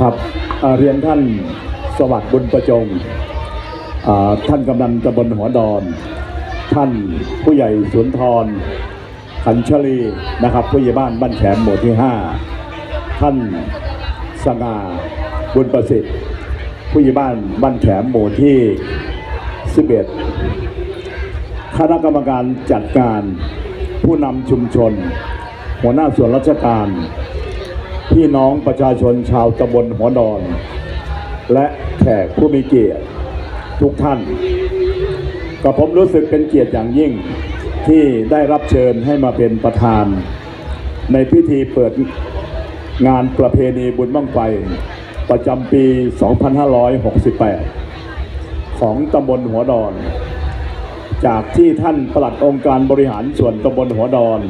ครับเรียนท่านสวัสดิ์บุญประจงท่านกำนันตำบลหัวดอน ท่านผู้ใหญ่สุนทรขันชลีนะครับผู้ใหญ่บ้านบ้านแขมหมู่ที่ 5 ท่านสง่าบุญประสิทธิ์ ผู้ใหญ่บ้านบ้านแขมหมู่ที่ 11 คณะกรรมการจัดการผู้นำชุมชน หัวหน้าส่วนราชการ พี่น้องประชาชนชาวตำบลหัวดอน และแขกผู้มีเกียรติทุกท่านก็ผมรู้สึกเป็นเกียรติอย่างยิ่งที่ได้รับเชิญให้มาเป็นประธาน ในพิธีเปิดงานประเพณีบุญบั้งไฟประจำปี 2568 ของตำบลหัวดอน จากที่ท่านปลัดองค์การบริหารส่วนตำบลหัวดอน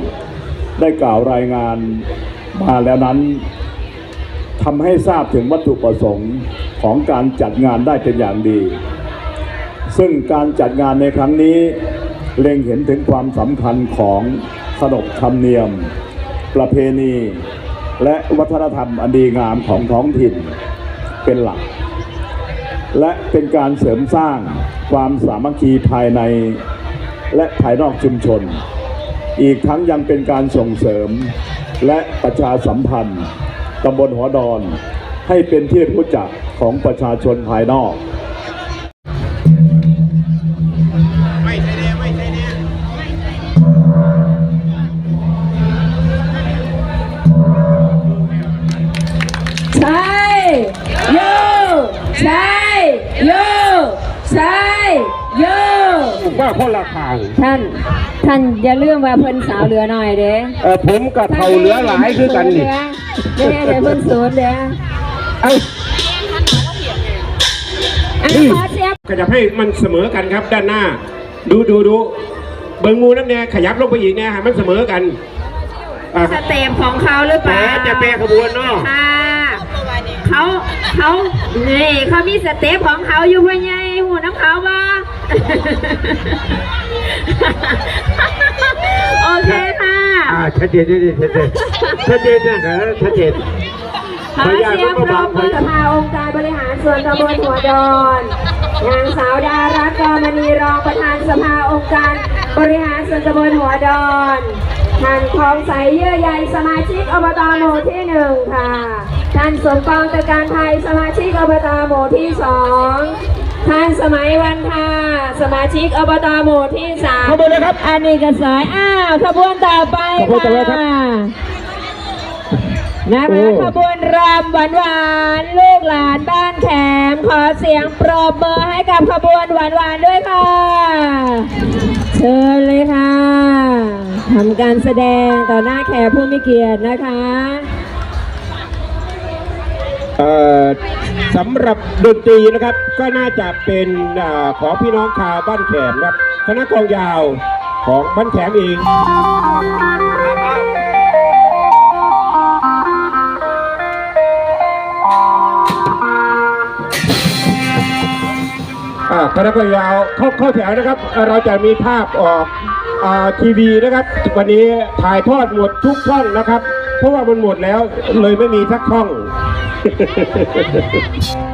ได้กล่าวรายงาน มาแล้วนั้นทำให้ทราบถึงวัตถุประสงค์ของการจัดงานได้เป็นอย่างดี ซึ่งการจัดงานในครั้งนี้ เล็งเห็นถึงความสำคัญของขนบธรรมเนียม ประเพณี และวัฒนธรรมอันดีงามของท้องถิ่นเป็นหลัก และเป็นการเสริมสร้างความสามัคคีภายในและภายนอกชุมชน อีกทั้งยังเป็นการส่งเสริม และประชาสัมพันธ์ตำบลหัวดอน ให้เป็นที่รู้จักของประชาชนภายนอก ว่าคนละทางท่าน ท่านอย่าลืมว่าเพิ่นสาวเหลือหน่อยเด้เออผมกับเท่าเหลือหลายคือกันนี่เด้เด้เพิ่นศูนย์เด้เอ้ยอันขอเสียงขยับให้มันเสมอกันครับด้านหน้า ดูดูดูเบิ้งงูน้ำแน่ขยับลงไปอีกแน่ให้มันเสมอกันอะสเต็ปของเขาหรือเปแหมล่าจะแปรขบวนเนาะค่ะเขาเขานี่เขามีสเต็ปของเขาอยู่พ่อใหญ่หูน้ำเขาบ่ โอเคค่ะอ่าชัดเจนชัดเจนชัดเจนชัดเจนนะเออชัดเจนขอเสียงปรบมือสภาองค์การบริหารส่วนตำบลหัวดอนนางสาวดารัตน์กรมณีรองประธานสภาองค์การบริหารส่วนตำบลหัวดอนท่านทองใสเยื่อใยสมาชิกอบตหมู่ที่หนึ่งค่ะท่านสมปองตะการไทยสมาชิกอบตหมู่ที่สอง ท่านสมัยวันทาสมาชิกอบตหมู่ที่สามขบวนเลยครับอันนี้ก็สายอ้าวขบวนต่อไปขบวนต่อไปครับ ค่ะนะโอ้คะขบวนรำหวานหวานๆลูกหลานบ้านแขมขอเสียงปรบมือให้กับขบวนหวานหวานๆด้วยค่ะเชิญเลยค่ะทำการแสดงต่อหน้าแขกผู้มีเกียรตินะคะเอ่อ สำหรับดนตรีนะครับก็น่าจะเป็นอของพี่น้องชาวบ้านแขมครับคณะกองยาวของบ้านแขมเองอ่าคณะกองยาวเข้าเข้าแถวนะครับ เราจะมีภาพออกอทีวีนะครับ วันนี้ถ่ายทอดหมดทุกช่องนะครับ เพราะว่ามันหมดแล้วเลยไม่มีสักช่อง 呵呵呵呵呵呵。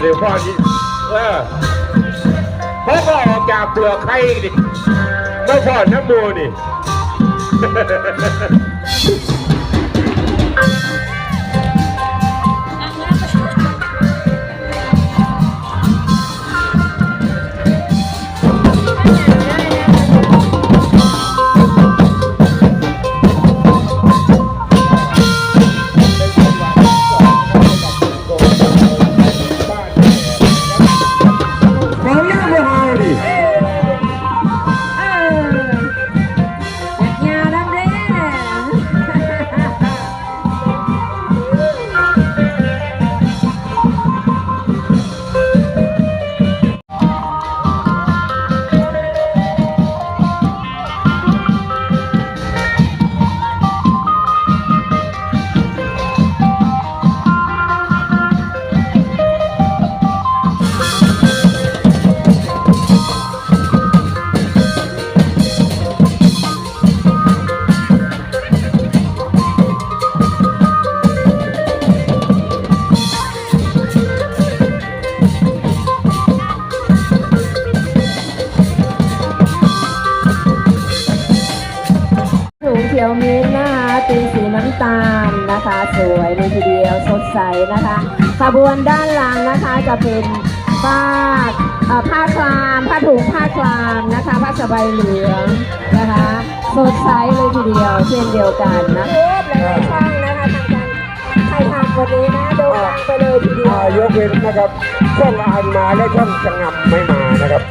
เดี๋ยวพ่อที่เออพ่อก็ออกจากเปลือกไข่ดิมาพ่อน้ำมูนี่ ขียวมิ้นท์นะคะตีสีน้ำตาลนะคะ สวยเลยทีเดียวสดใสนะคะขบวนด้านหลังนะคะจะเป็นผ้าเอ่อผ้าคลามผ้าถุงผ้าคลามนะคะผ้าสบายเหลืองนะคะสดใสเลยทีเดียวเช่นเดียวกันนะหลายๆช่องนะคะทางการใครทำวันนี้นะโด่งดังไปเลยทีเดียวอ่ายกเว้นนะครับช่องอ่านมาและช่องสงับไม่มานะครับ